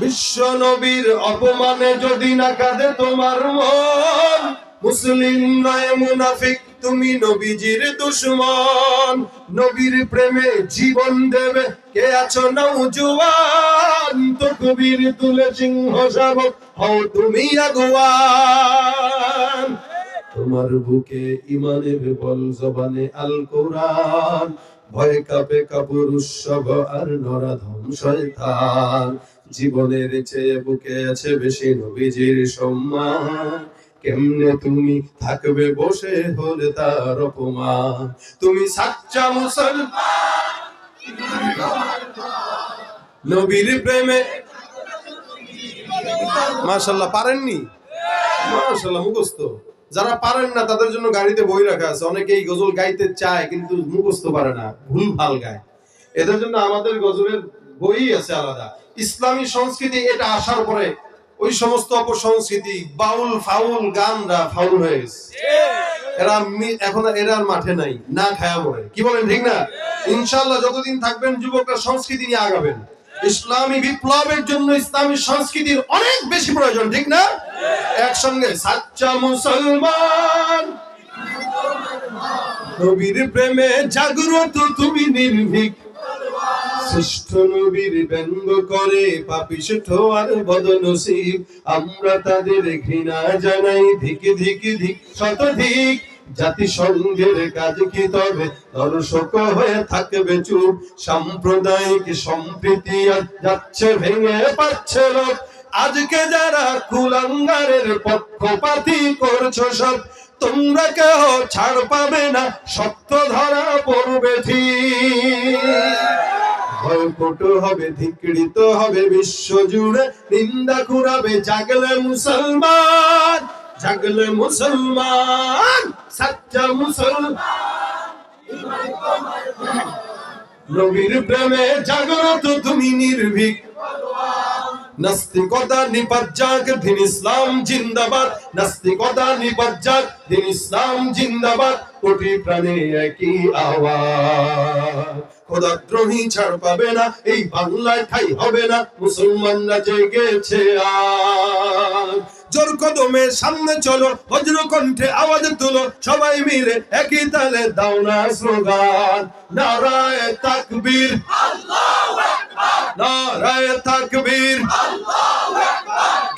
বিশ্ব নবীর অপমানে যদি না কাঁদে তোমার মন, মুসলিম নয়, মুনাফিক, তুমি নবীজির দুশ্মন। নবীর প্রেমে জীবন দেবে, কে আছো নৌজুয়ান তো কবির তুলে সিংহ শাবক হও তুমি আগুয়ান। তোমার বুকে ইমানের বল জবানে আল কোরআন, ভয় কাপে কাপুর উৎসব আর নরাধম শয়তান। জীবনের চেয়ে বুকে আছে বেশি নবীজির সম্মান। কেমনে তুমি থাকবে বসে হলে তার অপমান? তুমি সাচ্চা মুসলমান নবীর প্রেমে মাশাল্লাহ পারেননি? মাশাল্লাহ মুখস্থ। যারা পারেন না, তাদের জন্য গাড়িতে বই রাখা আছে। অনেকেই গজল গাইতে চায়, কিন্তু মুখস্থ পারে না। ভুল ভালো গায়। এদের জন্য আমাদের গজলের বই আছে আলাদা। ইসলামী সংস্কৃতি এটা আসার পরে ওই সমস্ত অপসংস্কৃতি বাউল ফাউল গানরা ফাউল হয়ে গেছে। এরা এখন এরা মাঠে নাই না খায়া মরে কি বলেন ঠিক না? ইনশাল্লাহ যতদিন থাকবেন যুবকরা সংস্কৃতি নিয়ে আগাবেন। ইসলামী বিপ্লবের জন্য ইসলামী সংস্কৃতির অনেক বেশি প্রয়োজন ঠিক না? একসঙ্গে সাচ্চা মুসলমান! নবীর প্রেমে জাগ্রত তুমি নির্ভীক। শ্রেষ্ঠ নবীর ব্যঙ্গ করে আর বদনসিব। আমরা তাদের ঘৃণা জানাই, ধিক ধিক ধিক শতধিক জাতিসংঘের কাজ কি তবে? দর্শক হয়ে থাকবে চুপ। সাম্প্রদায়িক সম্প্রীতি যাচ্ছে ভেঙে পাচ্ছে লোক আজকে যারা কুলাঙ্গারের পক্ষপাতি করছ সব, তোমরা কেউ ছাড় পাবে না সত্য ধরা পড়বে ঠিক। ভয়কট হবে, ধিকৃত হবে বিশ্ব জুড়ে নিন্দা কুড়াবে, জাগলে মুসলমান জাগলে মুসলমান, সাচ্চা মুসলমান। নবীর প্রেমে তুমি নির্ভীক। নাস্তিকতা নিপাজ্জাক, দিন ইসলাম জিন্দাবাদ। নাস্তিকতা নিপাজ্জাক, দিন ইসলাম জিন্দাবাদ। কোটি প্রাণে একই আওয়াজ। ছাড় পাবে না, এই বাংলায় ঠাই হবে না, মুসলমানরা জেগেছে জোর কদমে সামনে চলো, বজ্র কণ্ঠে আওয়াজ তুলো, সবাই মিলে একই তালে দাও না স্লোগান। নারায় তাকবীর। নারায় তাকবীর।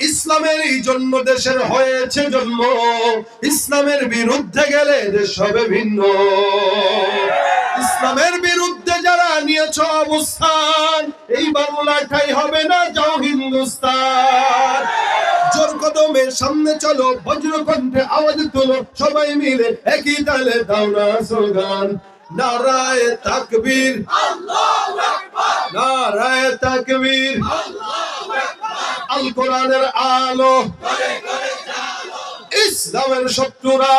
ইসলামের এই জন্য দেশের হয়েছে জন্ম, ইসলামের বিরুদ্ধে গেলে দেশ হবে ভিন্ন। ইসলামের বিরুদ্ধে নিয়েছ অবস্থান। এই বাংলাটাই হবে না যাও হিন্দুস্তান। জোর কদমে সামনে চলো বজ্র কণ্ঠে আওয়াজ তুলো, সবাই মিলে একই তালে দাও না স্লোগান। নারায় তাকবীর। নারায় তাকবীর। আল কোরআনের আলো। ইসলামের শত্রুরা।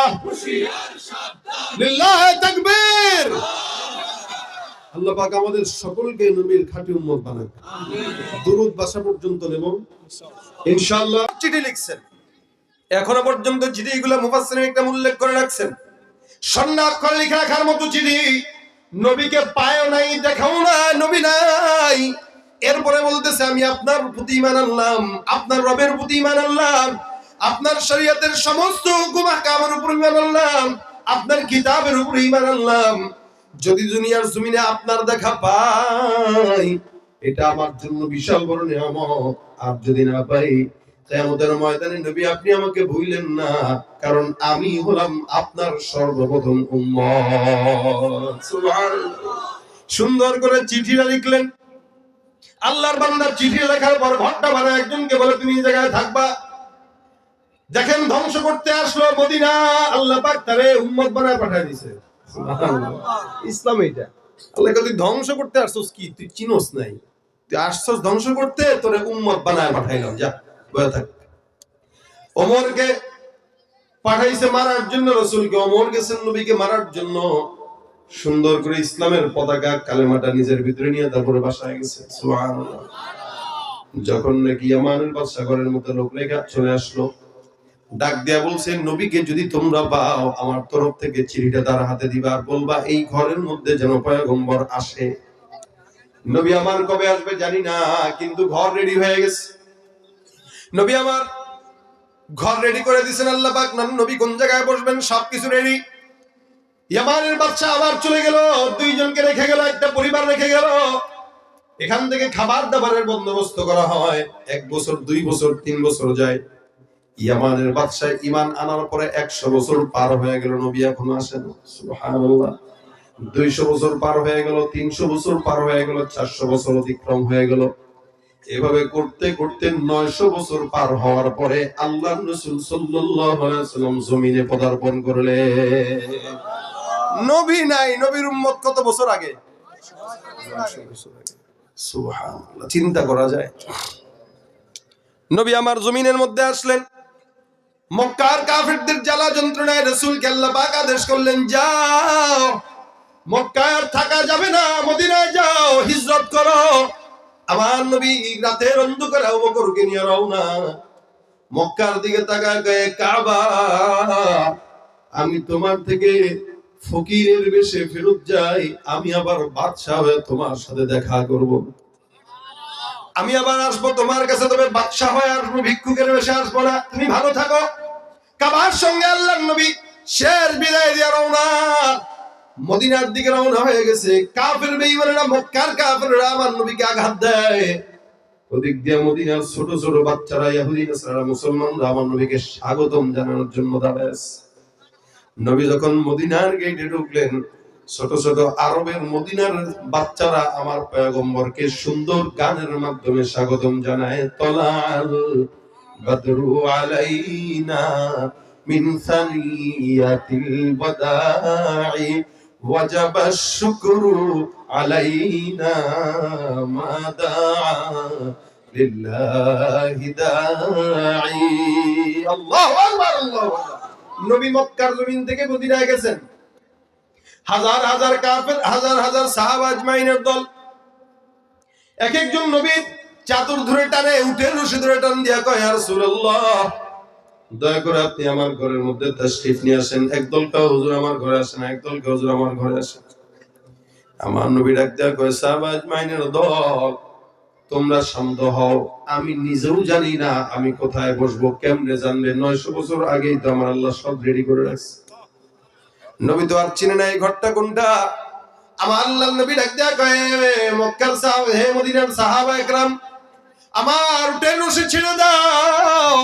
আল্লাহ পাক আমাদের সকলকে নবীর খাঁটি উম্মত বানাক। দুরুদ বাসা পর্যন্ত নেব। ইনশাআল্লাহ। চিঠি লিখছেন। এখনও পর্যন্ত চিঠিগুলো মুফাসসিরিন একটা উল্লেখ করে রাখছেন। স্বর্ণাক্ষর লিখে রাখার মতো চিঠি নবীকে পায়ও নাই দেখাও না নবী নাই। এরপরে বলতেছে আমি আপনার প্রতি ইমান আনলাম আপনার রবের প্রতি ইমান আনলাম আপনার শরীয়তের সমস্ত হুকুম উপর ইমান আনলাম আপনার কিতাবের উপর ইমান আনলাম যদি দুনিয়ার জমিনে আপনার দেখা পাই, এটা আমার জন্য বিশাল বড় নিয়ামত। আর যদি না পাই ময়দানে নবী আপনি আমাকে না, কারণ আমি হলাম আপনার সর্বপ্রথম সুন্দর করে চিঠিটা লিখলেন। আল্লাহর বান্দার চিঠি লেখার পর ঘরটা বানা একজনকে বলে, তুমি এই জায়গায় থাকবা। দেখেন ধ্বংস করতে আসলো মদিনা, আল্লাহ পাক তারে উম্মত বানায় পাঠায় দিছে। ইসলাম এইটা। আল্লাহ তুই ধ্বংস করতে আসছস কি? তুই চিনোস নাই। তুই আসছস ধ্বংস করতে, তোরে উম্মত বানায় পাঠাইলাম, যা, বয়ে থাক। ওমরকে পাঠাইছে মারার জন্য, রসুলকে অমর গেছেন নবীকে মারার জন্য। সুন্দর করে ইসলামের পতাকা, কালেমাটা নিজের ভিতরে নিয়ে তারপরে বাসায় গেছে। যখন নাকি ইয়ামানের বাদশা ঘরের মতো লোক লেখা চলে আসলো ডাক দিয়া বলছে নবীকে যদি তোমরা পাও, আমার তরফ থেকে চিঠিটা তার হাতে দিবা আর বলবা, এই ঘরের মধ্যে যেন পয়গম্বর আসে। নবী আমার কবে আসবে জানি না, কিন্তু ঘর রেডি হয়ে গেছে। নবী আমার ঘর রেডি করে দিয়েছেন, আল্লাহ পাক নন নবী কোন জায়গায় বসবেন, সবকিছু রেডি ইয়ামানের বাচ্চা আবার চলে গেল, দুইজনকে রেখে গেল, একটা পরিবার রেখে গেল। এখান থেকে খাবার দাবারের বন্দোবস্ত করা হয়, এক বছর, দুই বছর, তিন বছর যায়। ইয়ামানের বাদশাহ ইমান আনার পরে একশো বছর পার হয়ে গেল, নবী এখনও আসেন দুইশো বছর পার হয়ে গেল, তিনশো বছর পার হয়ে গেল, চারশো বছর অতিক্রম হয়ে গেল। এভাবে করতে করতে নয়শো বছর পার হওয়ার পরে আল্লাহ রসুল সাল্লাম জমিনে পদার্পণ করলে নবী নাই, নবীর উম্মত কত বছর আগে? চিন্তা করা যায়। নবী আমার জমিনের মধ্যে আসলেন মক্কার কাফিরদের জ্বালা যন্ত্রণায় রসুল আল্লাহ পাক আদেশ করলেন, যাও মক্কার থাকা যাবে না, মদিনায় যাও, হিজরত করো। আমার নবী রাতের অন্ধকারে আবু বকরকে নিয়ে রওনা। মক্কার দিকে তাকায় গায়ে কাবা, আমি তোমার থেকে ফকিরের বেশে ফেরত যাই, আমি আবার বাদশাহ হয়ে তোমার সাথে দেখা করব। আমি আবার আসব তোমার কাছে, তবে বাদশাহ হয়ে আসব ভিক্ষুকের বেশে আসব না। তুমি ভালো থাকো। কাবার সঙ্গে আল্লাহ নবী শেষ বিদায় দিয়ে রওনা। মদিনার দিকে রওনা হয়ে গেছে। কাফের বেঈমানেরা মক্কার কাফেররা আমার নবীকে আঘাত দেয়। ওদিক দিয়ে মদিনার ছোট ছোট বাচ্চারা ইহুদি নাসারা মুসলমানরা আমার নবীকে স্বাগতম জানানোর জন্য দাঁড়ায় নবী যখন মদিনার গেটে ঢুকলেন ছোট ছোট আরবের মদিনার বাচ্চারা আমার পয়গম্বরকে সুন্দর গানের মাধ্যমে স্বাগতম জানায় তলাল বদরু আলাইনা মিন সানিয়াতিল বদাই وجب الشكر علينا ما دعا لله داعي الله اكبر الله اكبر নবী মক্কার জমিন থেকে মদিনায় গেছেন হাজার হাজার কাফের, হাজার হাজার সাহাব আজমাইনের দল। এক একজন নবীর চাতুর ধরে টানে উঠের রশি ধরে টান দিয়া কয় আর রাসূলুল্লাহ, দয়া করে আপনি আমার ঘরের মধ্যে তাশরিফ নিয়ে আসেন। একদল কেউ হুজুর আমার ঘরে আসেন একদল কেউ হুজুর আমার ঘরে আসেন আমার নবী ডাক দেয়া কয়, সাহাব আজমাইনের দল, তোমরা শান্ত হও। আমি নিজেও জানি না আমি কোথায় বসবো, কেমনে জানবে? নয়শো বছর আগেই তো আমার আল্লাহ সব রেডি করে রাখছে। নবী তো আর চিনে না এই ঘরটা কোনটা? আমার আল্লাহ নবী ডাক দেয়া কয়ে, মক্কার সাহাব হে মদিনার সাহাব একরাম, আমার উঠে রসে ছেড়ে দাও।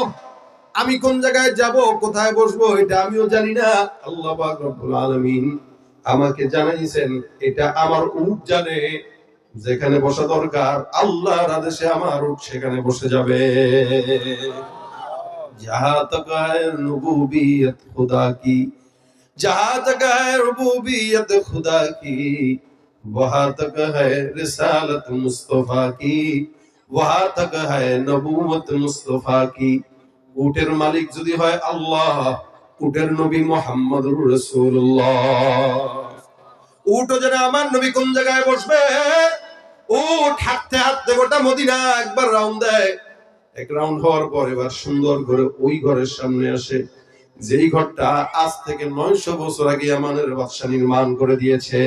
আমি কোন জায়গায় যাব, কোথায় বসবো, এটা আমিও জানি না। আল্লাহ পাক রব্বুল আলামিন আমাকে জানাইছেন, এটা আমার উট জানে যেখানে বসা দরকার, আল্লাহর আদেশে আমার উট সেখানে বসে যাবে। যাহা তকায় নবুবিয়ত, খোদা কি जहां तक है रबूबियत खुदा की वहां तक है रिसालत मुस्तफा की वहां तक है नबूवत मुस्तफा की উটের মালিক যদি হয় আল্লাহ উটের নবী মোহাম্মদুর রাসূলুল্লাহ উটও যেন আমার নবী কোন জায়গায় বসবে উট হাঁটতে হাঁটতে গোটা মদিনা একবার রাউন্ড দেয় এক রাউন্ড হওয়ার পর এবার সুন্দর করে ওই ঘরের সামনে আসে যেই ঘরটা আজ থেকে নয়শো বছর আগে আমাদের বাদশা নির্মাণ করে দিয়েছে,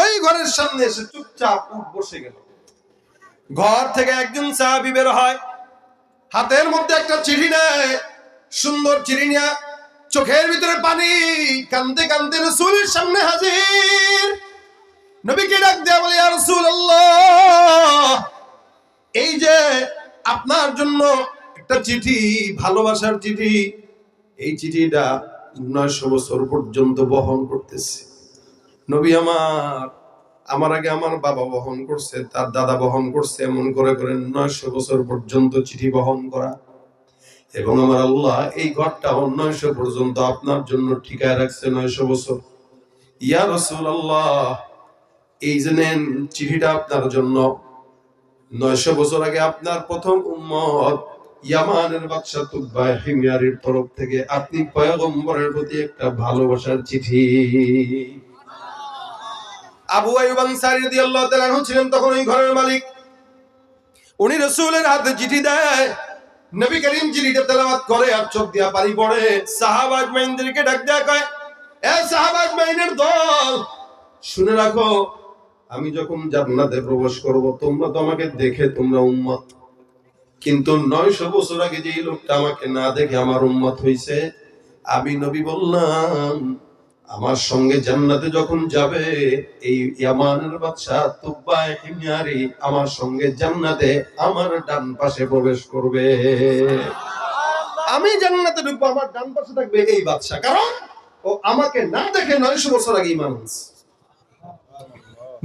ওই ঘরের সামনে এসে চুপচাপ উঠ বসে গেল। ঘর থেকে একজন সাহাবি বের হয়, হাতের মধ্যে একটা চিঠি নেয়, সুন্দর চিঠি নিয়ে চোখের ভিতরে পানি কান্দতে কান্দতে রসুলের সামনে হাজির। নবীকে ডাক দেয়া বলে আর রসুল এই যে আপনার জন্য একটা চিঠি, ভালোবাসার চিঠি, এই চিঠিটা নয়শো বছর পর্যন্ত বহন করতেছে। নবী আমার আমার আগে আমার বাবা বহন করছে, তার দাদা বহন করছে, এমন করে করে নয়শো বছর পর্যন্ত চিঠি বহন করা। এবং আমার আল্লাহ এই ঘরটা নয়শো পর্যন্ত আপনার জন্য ঠিকায় রাখছে নয়শো বছর। ইয়া রসুল আল্লাহ এই যে নেন চিঠিটা আপনার জন্য নয়শো বছর আগে আপনার প্রথম উম্মত ইয়ামানের বাদশা তুব্বা হিমিয়ারির তরফ থেকে আপনি পয়গম্বরের প্রতি একটা ভালোবাসার চিঠি। আবু আইয়ুব আনসারী রাদিয়াল্লাহু তাআলা ছিলেন তখন ওই ঘরের মালিক। উনি রাসূলের হাতে চিঠি দেয়। নবী করিম চিঠিটা তেলাওয়াত করে আর চোখ দিয়া পানি পড়ে। সাহাবা আজমাইনদেরকে ডাক দেয়া কয়, এ সাহাবা আজমাইনের দল, শুনে রাখো, আমি যখন জান্নাতে প্রবেশ করব, তোমরা তো আমাকে দেখে তোমরা উম্মত। কিন্তু নয়শো বছর আগে যে লোকটা আমাকে না দেখে আমার উম্মত হইছে, আমি নবী বললাম, আমার সঙ্গে জান্নাতে যখন যাবে, এই ইয়ামানের বাদশা তুব্বা আমার সঙ্গে জান্নাতে আমার ডান পাশে প্রবেশ করবে। আমি জান্নাতে ঢুকবো, আমার ডান পাশে থাকবে এই বাদশা কারণ ও আমাকে না দেখে নয়শো বছর আগে আনছে।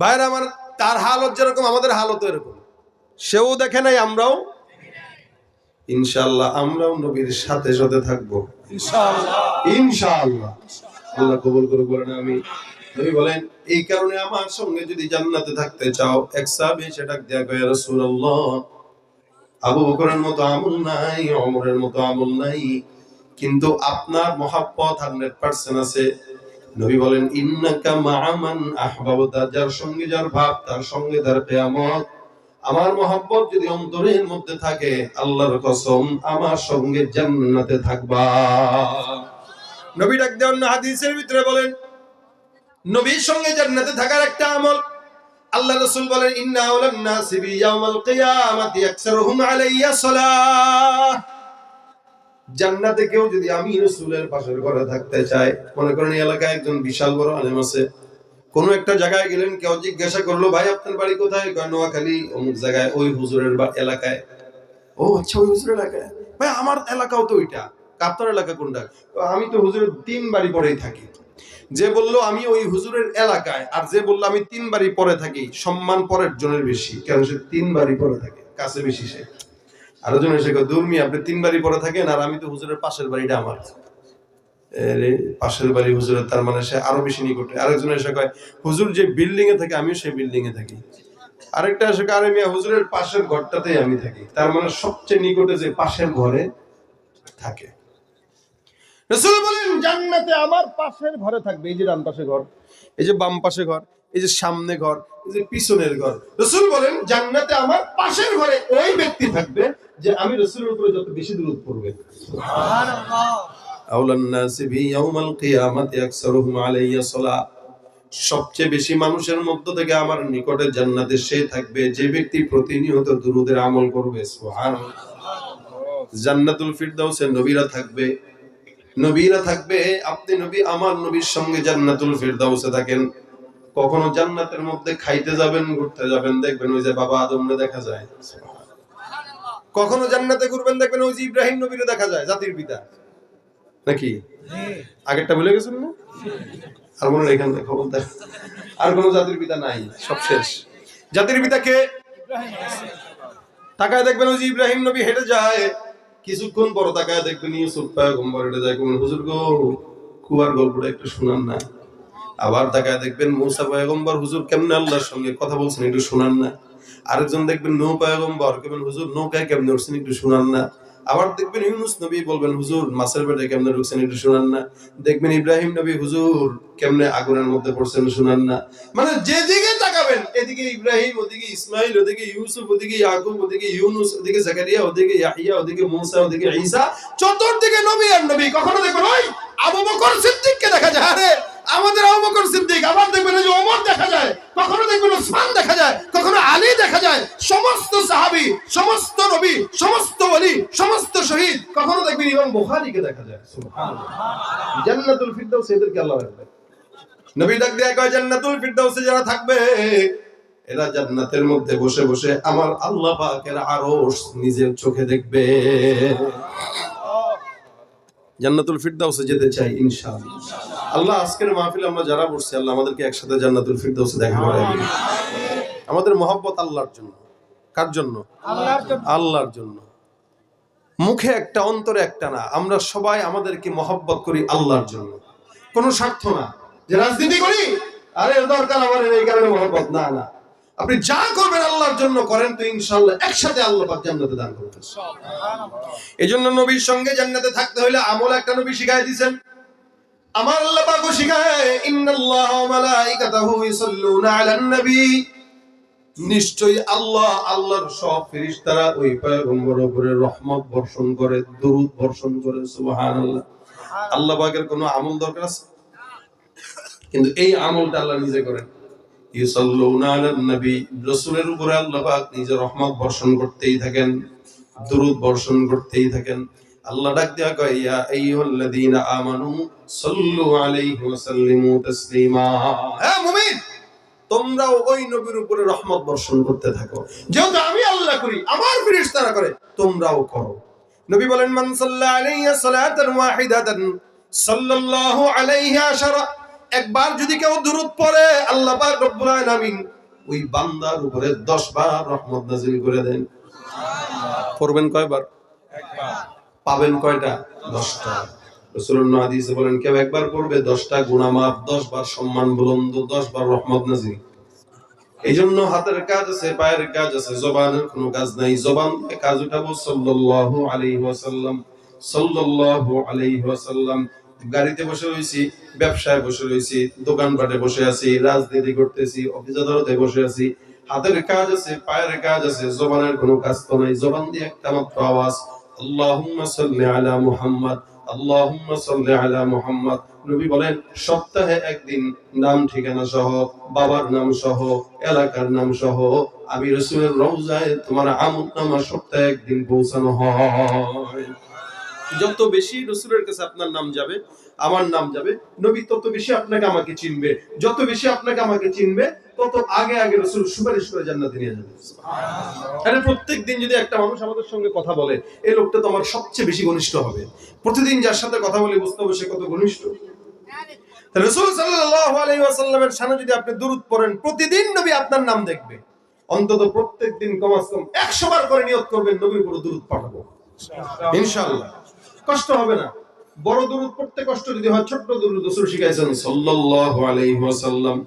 ভাইরা আমার, তার হালত যেরকম, আমাদের হালত এরকম। সেও দেখে নাই, আমরাও ইনশাআল্লাহ আমরাও নবীর সাথে সাথে থাকব। ইনশাআল্লাহ। আল্লাহ কবুল করে বলেন আমি। নবী বলেন এই কারণে আমার সঙ্গে যদি জান্নাতে থাকতে চাও এক সাহাবী সেটা দেয়া কয় রাসূলুল্লাহ আবু বকরের মতো আমল নাই ওমরের মতো আমল নাই কিন্তু আপনার মহাব্বত 100% আছে। নবী বলেন ইন্নাকা আহবাবতা যার সঙ্গে যার ভাব তার সঙ্গে তার কিয়ামত আমার মহাব্বত যদি অন্তরের মধ্যে থাকে, আল্লাহর কসম আমার সঙ্গে জান্নাতে থাকবা। নবী ডাক দেওয়ার হাদিসের ভিতরে বলেন, নবীর সঙ্গে জান্নাতে থাকার একটা আমল। আল্লাহ রাসূল বলেন, ইন্না আওলান নাসি বি ইয়াউমাল কিয়ামাতি আকসারুহুম আলাইয়া সালাহ। জান্নাতে কেউ যদি আমি রাসূলের পাশের ঘরে থাকতে চায়, মনে করেন এলাকায় একজন বিশাল বড় আলেম আছে কোন একটা জায়গায় গেলেন, কেউ জিজ্ঞাসা করল, ভাই, আপনার বাড়ি কোথায়? নোয়াখালী, অমুক জায়গায়, ওই হুজুরের এলাকায়। ও আচ্ছা ওই হুজুরের এলাকায়? ভাই, আমার এলাকাও তো ওইটা। আপনার এলাকা কোনটা? আমি তো হুজুরের তিন বাড়ি পরেই থাকি। যে বলল, আমি ওই হুজুরের এলাকায়। আর যে বলল, আমি তিন বাড়ি পরে থাকি। সম্মান পরের জনের বেশি কারণ সে তিন বাড়ি পরে থাকে? কাছে বেশি সে। আরও জন এসে দূর আপনি তিন বাড়ি পরে থাকেন, আর আমি তো হুজুরের পাশের বাড়িটা আমার। পাশের বাড়ি হুজুরের তার মানে সে আরও বেশি আরেকজন এসে কয় হুজুর যে বিল্ডিং এ থাকে আমিও সেই বিল্ডিং এ থাকি। আরেকটা এসে কয়, আরে মিয়া হুজুরের পাশের ঘরটাতেই আমি থাকি। তার মানে সবচেয়ে নিকটে যে পাশের ঘরে থাকে। রসুল বলেন জান্নাতে আমার পাশের ঘরে থাকবে। এই যে ডান পাশে ঘর এই যে বাম পাশে ঘর এই যে সামনে ঘর এই যে পিছনের ঘর। রসুল বলেন জান্নাতে আমার পাশের ঘরে ওই ব্যক্তি থাকবে যে আমি রসুলের উপরে যত বেশি দূরত পড়বে। সবচেয়ে বেশি মানুষের মধ্য থেকে আমার নিকটে জান্নাতে সে থাকবে, যে ব্যক্তি প্রতিনিয়ত দুরুদের আমল করবে, সুবহানাল্লাহ। জান্নাতুল ফিরদাউসে নবীরা থাকবে। নবীরা থাকবে, আপনি নবী, আমার নবীর সঙ্গে জান্নাতুল ফিরদাউসে থাকেন। কখনো জান্নাতের মধ্যে খাইতে যাবেন, ঘুরতে যাবেন, দেখবেন ওই যে বাবা আদমরে দেখা যায় কখনো জান্নাতে ঘুরবেন, দেখবেন ওই যে ইব্রাহিম নবীরে দেখা যায়, জাতির পিতা। নাকি? আগেরটা ভুলে গেছেন না? আর মনে এখান খবর। আর কোনো জাতির পিতা নাই, সব শেষ। জাতির পিতা কে তাকায় দেখবেন ওই ইব্রাহিম নবী হেঁটে যায়, কিছুক্ষণ পর তাকায় দেখবেন ইউসুফ পয়গম্বর হেঁটে যায়। কোন হুজুর গো, কুয়ার গল্পটা একটু শোনান না। আবার তাকায় দেখবেন মুসা পয়গম্বর, হুজুর কেমনে আল্লাহর সঙ্গে কথা বলছেন, একটু শোনান না। আরেকজন দেখবেন নৌ পয়গম্বর, কেমন হুজুর, নৌকায় কেমনে উঠছেন, একটু শোনান না। আবার দেখবেন ইউনুস নবী বলবেন, হুজুর, মাছের পেটে কেমনে ঢুকছেন একটু শোনান না। দেখবেন ইব্রাহিম নবী, হুজুর, কেমনে আগুনের মধ্যে পড়ছেন শোনান না? মানে যেদিকে তাকাবেন, এদিকে ইব্রাহিম, ওদিকে ইসমাইল, ওদিকে ইউসুফ, ওদিকে ইয়াকুব, ওদিকে ইউনুস, ওদিকে জাকারিয়া, ওদিকে ইয়াহিয়া, ওদিকে মুসা, ওদিকে ঈসা, চতুর্দিকে নবী আর নবী। কখনো দেখবেন, ওই আবু বকর সিদ্দিককে দেখা যায়। আমাদের আবু বকর সিদ্দিক আবার দেখবেন যে ওমর দেখা যায়, কখনো দেখবেন ওসমান দেখা যায়, কখনো আলী দেখা যায়। সমস্ত সাহাবী, সমস্ত নবী, সমস্ত ওলি, সমস্ত শহীদ, কখনো দেখবেন ইমাম বুখারীকে দেখা যায়। জান্নাতুল ফিরদাউস এদেরকে আল্লাহ রাখবে। নবী ডাক দেয়া কয়, জান্নাতুল ফিরদাউসে যারা থাকবে, এরা জান্নাতের মধ্যে বসে বসে আমার আল্লাহ পাকের আরশ নিজের চোখে দেখবে। জান্নাতুল ফিরদাউসে যেতে চাই ইনশাআল্লাহ। আল্লাহ আজকের মাহফিলে আমরা যারা বসছি আল্লাহ আমাদেরকে একসাথে জান্নাতুল ফিরদাউসে দেখা করে। আমাদের মহব্বত আল্লাহর জন্য। কার জন্য? আল্লাহর জন্য। মুখে একটা অন্তরে একটা না। আমরা সবাই আমাদেরকে মহব্বত করি আল্লাহর জন্য। কোনো স্বার্থ না। যে রাজনীতি করি আরে দরকার আমার এই কারণে মহব্বত না না। আপনি যা করবেন আল্লাহর জন্য করেন তো ইনশাআল্লাহ একসাথে আল্লাহ পাক জান্নাতে দান করবেন এই জন্য নবীর সঙ্গে জান্নাতে থাকতে হলে আমল একটা নবী শিখাই দিয়েছেন। আমার আল্লাহ পাক শিখায় ইন্নাল্লাহ ওয়া মালাইকাতাহু ইউসাল্লুনা আলান নবী। নিশ্চয়ই আল্লাহ আল্লাহর সব ফেরেশতারা ওই পয়গম্বর উপরে রহমত বর্ষণ করে দরুদ বর্ষণ করে সুবহানাল্লাহ। আল্লাহ পাকের কোনো আমল দরকার আছে? কিন্তু এই আমলটা আল্লাহ নিজে করেন। ইউসাল্লুনা আলান নবী রাসূলের উপরে আল্লাহ পাক নিজের রহমত বর্ষণ করতেই থাকেন দরুদ বর্ষণ করতেই থাকেন। আল্লাহ ডাক দেয়া কয়, ইয়া আইয়ুহাল্লাযীনা আমানু সাল্লু আলাইহি ওয়া সাল্লিমু তাসলিমা। হ্যাঁ মুমিন, তোমরাও ওই নবীর উপরে রহমত বর্ষণ করতে থাকো। যেহেতু আমি আল্লাহ করি, আমার ফেরেশতারা করে, তোমরাও করো। নবী বলেন, মান সাল্লা আলাইহি সালাতান ওয়াহিদাতান সাল্লাল্লাহু আলাইহি আশারা। একবার যদি কেউ দুরূদ পড়ে, আল্লাহ পাক রব্বুল আলামিন ওই বান্দার উপরে 10 বার রহমত নাযিল করে দেন। পড়বেন কয়বার? পাবেন কয়টা? দশটা। বলেন, কেউ একবার দশটা দশ বার সম্মান বুলন্দ দশ বার রহমত এই জন্য হাতের কাজ আছে, পায়ের কাজ আছে, জবানের কোনো কাজ নাই। জবান কাজ উঠাবো ওয়াসাল্লাম ওয়াসাল্লাম। গাড়িতে বসে রয়েছি, ব্যবসায় বসে রয়েছি, দোকানপাটে বসে আছি, রাজনীতি করতেছি, অফিস আদালতে বসে আছি। হাতের কাজ আছে, পায়ের কাজ আছে, জবানের কোনো কাজ তো নাই। জবান দিয়ে একটা মাত্র আওয়াজ আল্লাহুম্মা সাল্লি আলা মুহাম্মদ, আল্লাহুম্মা সাল্লি আলা মুহাম্মদ। নবী বলেন, সপ্তাহে একদিন নাম ঠিকানা সহ, বাবার নাম সহ, এলাকার নাম সহ, আমি রসুলের রওজায় তোমার আমল নামা সপ্তাহে একদিন পৌঁছানো হয়। যত বেশি রসুলের কাছে আপনার নাম যাবে আমার নাম যাবে নবী তত বেশি আপনাকে আমাকে চিনবে। যত বেশি আপনাকে আমাকে চিনবে তত আগে আগে রসুল সুপারিশ করে জান্নাতে নিয়ে যাবে। আরে প্রত্যেক দিন যদি একটা মানুষ আমাদের সঙ্গে কথা বলে এই লোকটা তো আমার সবচেয়ে বেশি ঘনিষ্ঠ হবে। প্রতিদিন যার সাথে কথা বলে বুঝতে হবে সে কত ঘনিষ্ঠ। রসুল সাল্লাল্লাহু আলাইহি ওয়াসাল্লামের সামনে যদি আপনি দুরূদ পড়েন প্রতিদিন নবী আপনার নাম দেখবে। অন্তত প্রত্যেক দিন কমাস কম 100 বার করে নিয়ত করবেন নবীর উপর দুরূদ পাঠাবো। ইনশাআল্লাহ। কষ্ট হবে না। বড় দুরূদ পড়তে কষ্ট যদি হয় ছোট্ট দুরূদ রাসূল শিখাইছেন সাল্লাল্লাহু আলাইহি ওয়াসাল্লাম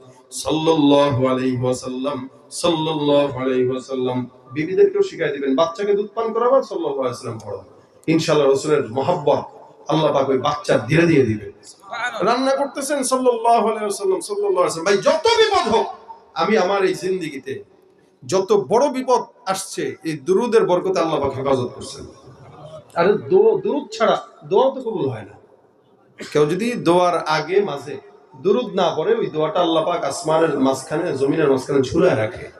সাল্লাল্লাহু আলাইহি ওয়াসাল্লাম সাল্লাল্লাহু আলাইহি ওয়াসাল্লাম। বিবিদেরকেও শিখাই দিবেন বাচ্চাকে দুধ পান করাবার সাল্লাল্লাহু আলাইহি ওয়াসাল্লাম পড়ো ইনশাআল্লাহ রাসূলের মহব্বত আল্লাহ পাক ওই বাচ্চা ধীরে ধীরে দিবে রান্না করতেছেন সাল্লাল্লাহু আলাইহি ওয়াসাল্লাম সাল্লাল্লাহু আলাইহি ভাই যত বিপদ হোক আমি আমার এই জিন্দেগিতে যত বড় বিপদ আসছে এই দুরুদের বরকতে আল্লাহ পাক হেফাজত করছেন। আরে দো- দুরুদ ছাড়া, দোয়া তো কবুল হয় না। কেউ যদি দোয়ার আগে, মাঝে দুরুদ না পড়ে, ওই দোয়াটা আল্লাহ পাক আসমানের মাঝখানে, জমিনের মাঝখানে ঝুলায় রাখে।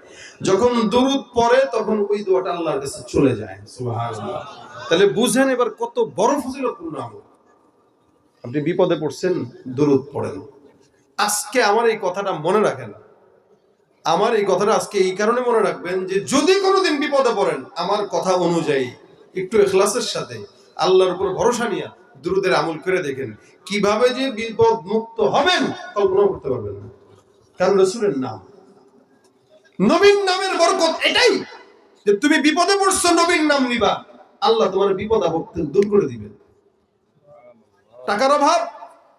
যখন দুরুদ পড়ে, তখন ওই দোয়াটা আল্লাহর কাছে চলে যায়। সুবহানাল্লাহ। তাহলে বুঝেন এবার কত বড় ফজিলতপূর্ণ আমল আপনি বিপদে পড়ছেন, দুরুদ পড়েন। আজকে আমার এই কথাটা মনে রাখেন। আমার এই কথাটা আজকে এই কারণে মনে রাখবেন যে যদি কোনোদিন বিপদে পড়েন, আমার কথা অনুযায়ী একটু এখলাসের সাথে আল্লাহর উপর ভরসা নিয়ে দুরুদের আমল করে দেখেন। কীভাবে যে বিপদ মুক্ত হবেন কল্পনা করতে পারবেন না। কারণ রসুলের নাম। নবীন নামের বরকত এটাই যে তুমি বিপদে পড়ছো নবীন নাম নিবা। আল্লাহ তোমার বিপদ আপদ দূর করে দিবেন। টাকার অভাব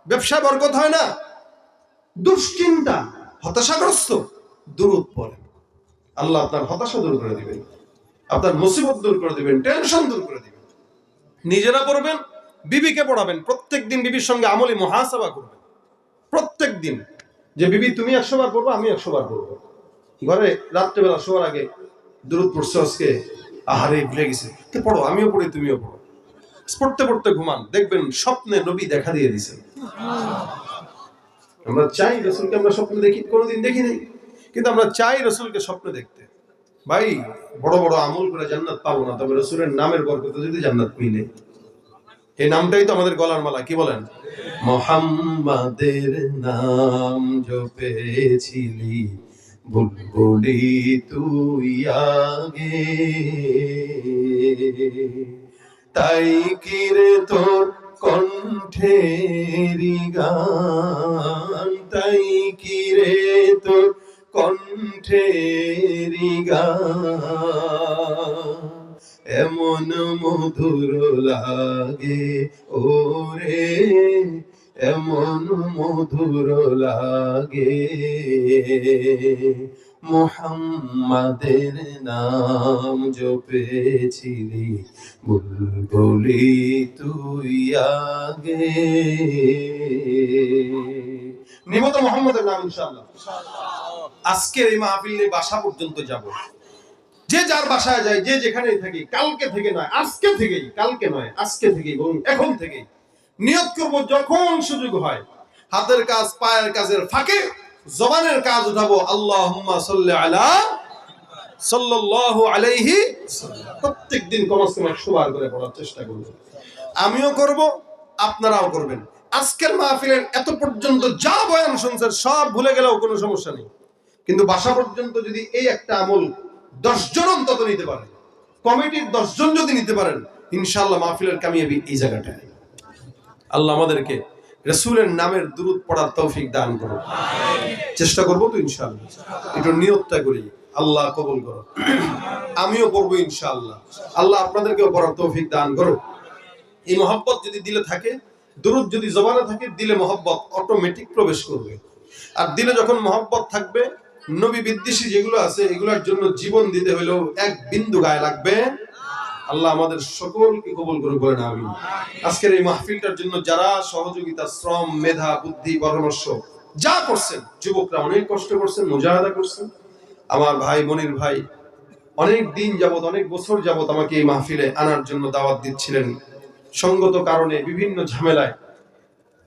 ব্যবসা বরকত হয় না। দুশ্চিন্তা, হতাশাগ্রস্ত দূরত পড়েন আল্লাহ আপনার হতাশা দূর করে দিবেন। আপনার মুসিবত দূর করে দিবেন টেনশন দূর করে দিবেন। নিজেরা পড়বেন বিবিকে পড়াবেন প্রত্যেক দিন বিবির সঙ্গে আমলি মহাসভা করবেন। প্রত্যেক দিন যে বিবি, তুমি একশো বার পড়ব, আমি একশো বার পড়ব। ঘরে রাত্রেবেলা শোয়ার আগে দূরত পড়ছো আজকে, আহারে, ভুলে গেছে। পড়ো, আমিও পড়ি, তুমিও পড়ো। পড়তে পড়তে ঘুমান, দেখবেন স্বপ্নে নবী দেখা দিয়ে দিছেন আমরা চাই রসুলকে, আমরা স্বপ্নে দেখি, কোনোদিন দেখি নাই। কিন্তু আমরা চাই রসুলকে স্বপ্নে দেখতে। ভাই, বড় বড় আমল করে জান্নাত পাবো না, তবে রসুলের নামের বরকতে যদি জান্নাত মিলে এই নামটাই তো আমাদের গলার মালা, কি বলেন? মোহাম্মদের নাম জপেছিলি বুলবুলি তুই আগে। তাই কিরে তোর কণ্ঠেরি গান? তাই কিরে তোর কণ্ঠেরি গান এমন মধুর লাগে ওরে, এমন মধুর লাগে মোহাম্মদের নাম জপেছিলি বুলবুলি তুই আগে। নিমত মোহাম্মদের নাম ইনশাআল্লাহ। আজকের এই মাহফিল নিয়ে বাসা পর্যন্ত যাব। যে যার বাসায় যায়, যে যেখানেই থাকি, কালকে থেকে নয়, আজকে থেকেই, কালকে নয়, আজকে থেকেই বলুন, এখন থেকেই নিয়ত করব যখন সুযোগ হয়। হাতের কাজ, পায়ের কাজের ফাঁকে, জবানের কাজ উঠাবো। সাল্লি আলা সাল্লাল্লাহু আলাইহি প্রত্যেক দিন কমস কম একশো বার করে পড়ার চেষ্টা করব। আমিও করব, আপনারাও করবেন। আজকের মাহফিলের এত পর্যন্ত যা বয়ান শুনছেন সব ভুলে গেলেও কোনো সমস্যা নেই। কিন্তু বাসা পর্যন্ত যদি এই একটা আমল দশজন অন্তত নিতে পারে কমিটির দশজন যদি নিতে পারেন ইনশাল্লাহ মাহফিলের কামিয়াবি এই জায়গাটায়। আল্লাহ আমাদেরকে রসুলের নামের দুরুদ পড়ার তৌফিক দান করো চেষ্টা করব তো ইনশাল্লাহ একটু নিয়তটা করি। আল্লাহ কবুল করো আমিও পড়ব ইনশাআল্লাহ। আল্লাহ আপনাদেরকেও পড়ার তৌফিক দান করো এই মহব্বত যদি দিলে থাকে, দুরুদ যদি জবানে থাকে, দিলে মহব্বত অটোমেটিক প্রবেশ করবে। আর দিলে যখন মহব্বত থাকবে নবী বিদ্বেষী যেগুলো আছে, এগুলোর জন্য জীবন দিতে হলেও এক বিন্দু গায়ে লাগবে। আল্লাহ আমাদের সকলকে কবুল করে বলেন আমি আজকের এই মাহফিলটার জন্য যারা সহযোগিতা, শ্রম, মেধা, বুদ্ধি, পরামর্শ যা করছেন, যুবকরা অনেক কষ্ট করছেন, মুজাহাদা করছেন। আমার ভাই মনির ভাই অনেক দিন যাবত অনেক বছর যাবত আমাকে এই মাহফিলে আনার জন্য দাওয়াত দিচ্ছিলেন। সঙ্গত কারণে, বিভিন্ন ঝামেলায়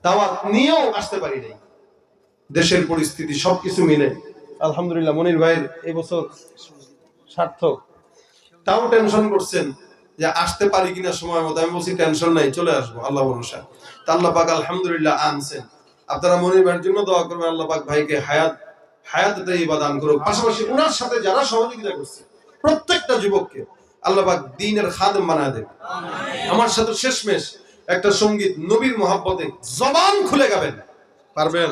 দাওয়াত নিয়েও আসতে পারি নাই। দেশের পরিস্থিতি সবকিছু মিলে আলহামদুলিল্লাহ মনির ভাইয়ের এবছর সার্থক। তাও টেনশন করছেন যে আসতে পারি কিনা সময় মতো। আমি বলছি টেনশন নাই চলে আসব আল্লাহ ভরসা। তা আল্লাহ পাক আলহামদুলিল্লাহ আনছেন। আপনারা মনির ভাইয়ের জন্য দোয়া করবেন আল্লাহ পাক ভাইকে হায়াত হায়াতে ইবাদান করুক। পাশাপাশি ওনার সাথে যারা সহযোগিতা করছে প্রত্যেকটা যুবককে আল্লাহ পাক দিনের খাদেম বানায় দেবে। আমার সাথে শেষমেশ একটা সংগীত নবীর মহাব্বতে জবান খুলে গাবেন। পারবেন?